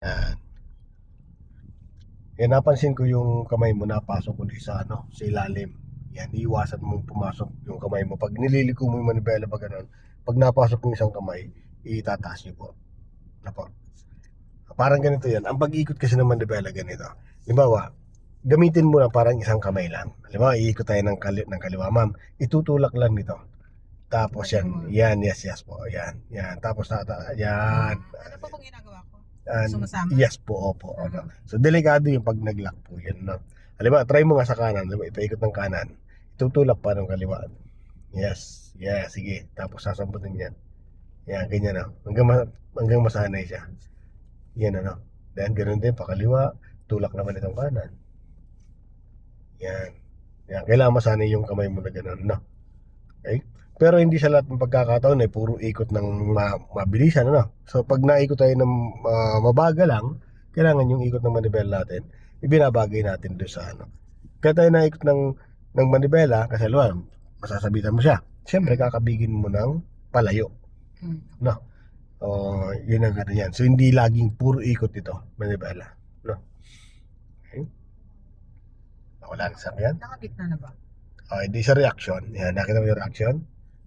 Yan. Yan, napansin ko yung kamay mo napasok ulit sa ano, sa ilalim. Yan, iiwasan mong pumasok yung kamay mo. Pag nililiko mo yung manibela pa ganun, pag napasok yung isang kamay, itataas niyo po. Ano po? Parang ganito yan. Ang pag-ikot kasi ng manibela ganito. Limbawa, gamitin mo na parang isang kamay lang. Halimbawa, iikot tayo ng, kali ng kaliwa. Ma'am, itutulak lang nito. Tapos yan, yan, yes, yes po. Yan, yan. Tapos, tata, yan. Ano po pong ginagawa ko? And, Sumasama? yes po, opo. Ano. So, delikado yung pag nag-lock po yan. No? Halimbawa, try mo nga sa kanan. Halimbawa, ipaikot ng kanan. Itutulak pa ng kaliwa. Yes. Yeah, sige. Tapos sasamputin yan. Yan, ganyan na. Hanggang, ma- hanggang masanay siya. Yan ano. Then, ganun din, pakaliwa. Tulak naman itong kanan. Yan. Yan. Kailangan masanay yung kamay mo na ganun, no? Okay? Pero hindi sa lahat ng pagkakataon ay puro ikot ng ma- mabilisan, ano? So, pag naikot tayo ng ah, mabaga lang, kailangan yung ikot ng manibela natin, ibinabagay natin doon sa ano. Kaya tayo naikot ng, ng manibela, kasi alam, masasabitan mo siya. Siyempre, kakabigin mo ng palayo. Hmm. O, yun ang ano yan. So, hindi laging puro ikot ito, manibela. No? Okay? Wala na sa yan. Nakagitna na ba? Okay, di sa reaction. Yan, nakita mo yung reaction?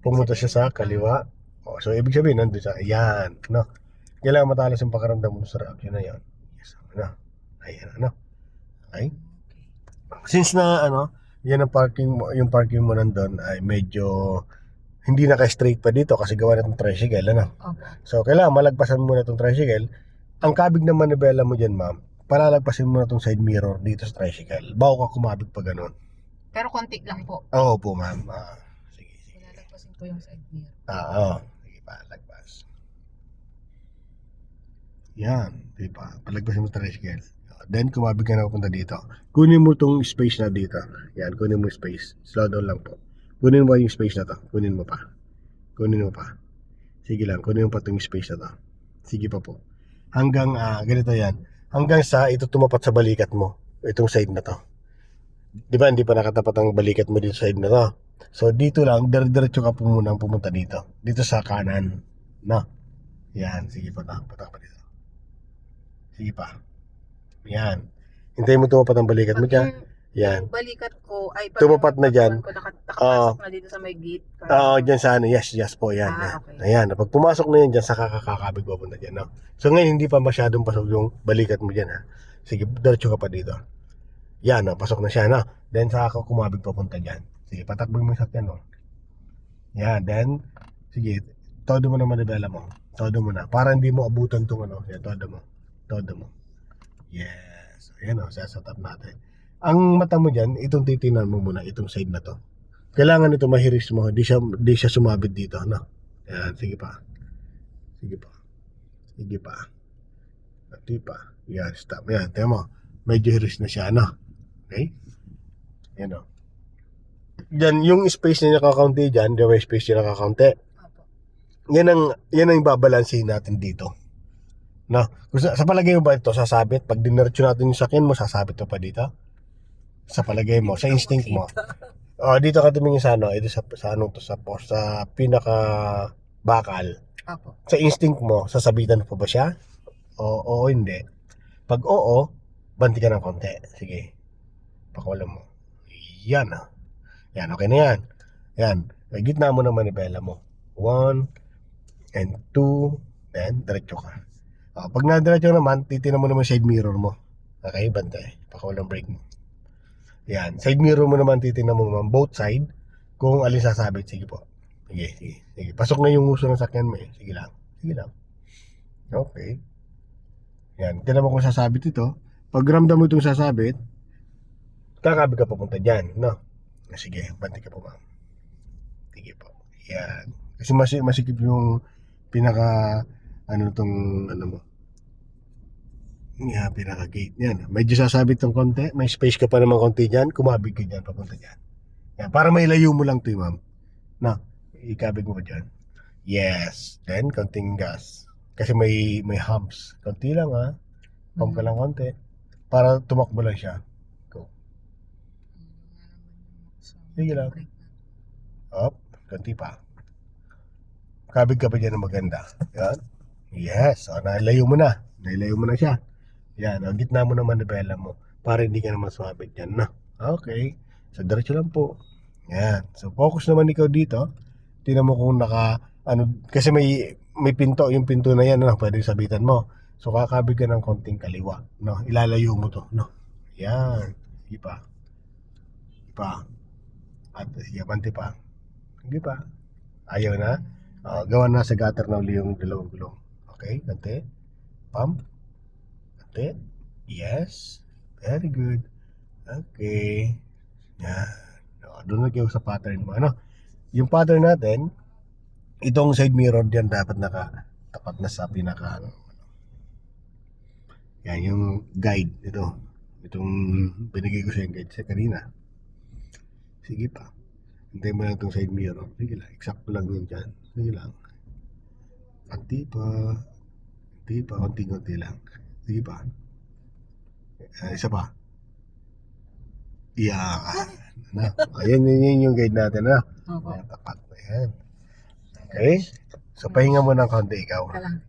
Pumunta siya sa kaliwa. O, so, ibig sabihin, nandun sa, yan, no? Kailangan matalas yung pakaramdam mo sa reaction na yan. Yes, ano? Ayan, ano? Okay? Since na, ano, yan ang parking mo, yung parking mo nandun ay medyo hindi naka-straight pa dito kasi gawa na itong tricycle, ano? Opo. So, kailangan malagpasan mo na itong tricycle. Ang kabig ng manibela mo dyan, ma'am, palalagpasin mo na itong side mirror dito sa tricycle. Bago ka kumabig pa ganun. Pero konti lang po. Oo po, ma'am. Ah, Nilalagpasin ko yung side mirror. Ah, oo. Sige pa, lagpas. Yan, di ba? Palagpasin mo tricycle. Then, kumabig ka na papunta dito. Kunin mo itong space na dito. Yan, kunin mo space. Slow down lang po. Kunin mo yung space na to. Kunin mo pa. Kunin mo pa. Sige lang, kunin mo pa itong space na to. Sige pa po. Hanggang, ah, ganito yan. Hanggang sa ito tumapat sa balikat mo. Itong side na to. Di ba, hindi pa nakatapat ang balikat mo dito sa side na to. So, dito lang, dire-diretso ka po muna pumunta dito. Dito sa kanan. No? Yan, sige pa ta. Patak pa dito. Sige pa. Yan. Hintayin mo tumapat ang balikat mo dyan. Yan. yung balikat ko, ay Tumapat na. Ko, naka, nakapasok na dito sa may gate. Oo, dyan sa ano. Yes, yes po. Yan. Ah, okay. Ayan. Pag pumasok na yan dyan, sa kakakabig mo na dyan. No? So, ngayon, hindi pa masyadong pasok yung balikat mo dyan. Ha? Sige, diretso ka pa dito. Yan, no? pasok na siya. No? Then, ka kumabig papunta dyan. Sige, patakbo mo yung sakyan. No? Yan, then, sige, todo mo na manibela mo. Todo mo na. Para hindi mo abutan tong ano. Yan, todo mo. Todo mo. Yes. Ayan o, sasat up natin. Ang mata mo dyan, itong titinan mo muna, itong side na to. Kailangan ito mahiris mo, di siya, di siya sumabit dito, no? Yan, sige pa. Sige pa. Sige pa. Hindi pa. Yan, stop. Yan, tiyan mo. Medyo hiris na siya, no? Okay? Yan o. Yan, yung space na nakakaunti dyan, yung may space na nakakaunti, yan ang, yan ang babalansin natin dito. No? Sa, sa palagay mo ba ito sasabit? Pag dinercho natin yung sakyan mo, sasabit to pa dito? Sa palagay mo, sa instinct mo. Oh, dito ka tumingin sa ano, ito sa, sa anong to, sa post, sa pinaka bakal. Opo. Sa instinct mo, sasabitan mo pa ba siya? O, oo, hindi. Pag oo, banti ka ng konti. Sige. Pakulam mo. Yan ah. Yan, okay na yan. Yan. May gitna mo ng manibela mo. One, and two, then, diretso ka. Oh, pag na-diretso naman, titinan mo naman side mirror mo. Okay, bantay. Pakulang brake mo. Yan. Side mirror mo naman, titinan mo naman both side. Kung alin sasabit, sige po. Sige, sige. Sige. Pasok na yung uso ng sakyan mo eh. Sige lang. Sige lang. Okay. Yan. Tinan mo kung sasabit ito. Pag ramdam mo itong sasabit, kakabig ka papunta dyan. No? Ah, Sige, banti ka po ma'am. Sige po. Yan. Kasi mas masikip yung pinaka ano tong ano mo. Yan, pinaka gate niyan. Medyo sasabit tong konti. May space ka pa naman konti dyan. Kumabig ka dyan, papunta dyan. Yan, para mailayo mo lang to ma'am. Na, ikabig mo dyan. Yes. Then, konting gas. Kasi may may humps. Konti lang ha. Pump ka lang konti. Para tumakbo lang siya. Sige lang. Up. Konti pa. Kabig ka pa dyan ng maganda. Yan. Yes. So, nailayo mo na. Nailayo mo na siya. Yan. Ang gitna mo naman nabela mo. Para hindi ka naman sumabit yan, no? Okay. So, diretso lang po. Yan. So, focus naman ikaw dito. Tingnan mo kung naka, ano, kasi may, may pinto. Yung pinto na yan, no? Pwede sabitan mo. So, kakabig ka ng konting kaliwa, no? Ilalayo mo to, no? Yan. Sige pa. Sige pa. At sige, pa. Sige pa. Ayaw na? Uh, gawa na sa gutter na uli yung dalawang gulong. Okay, kante. Pump. Kante. Yes. Very good. Okay. Yan. O, doon na kayo sa pattern mo. Ano? Yung pattern natin, itong side mirror diyan dapat naka tapat na sa pinaka ano. Yan yung guide ito. Itong binigay ko sa yung guide sa kanina. Sige pa. Hintay mo lang itong side mirror. Sige lang. Exact lang yun dyan. Sige lang. Konti pa. Konti pa. Konti-konti lang. Sige pa. Ah, isa pa. Yan. Ano? Ayan, yun, yun yung guide natin. Ano? Opo. Ayan, tapat na yan. Okay? So, pahinga mo ng konti ikaw. Ka lang.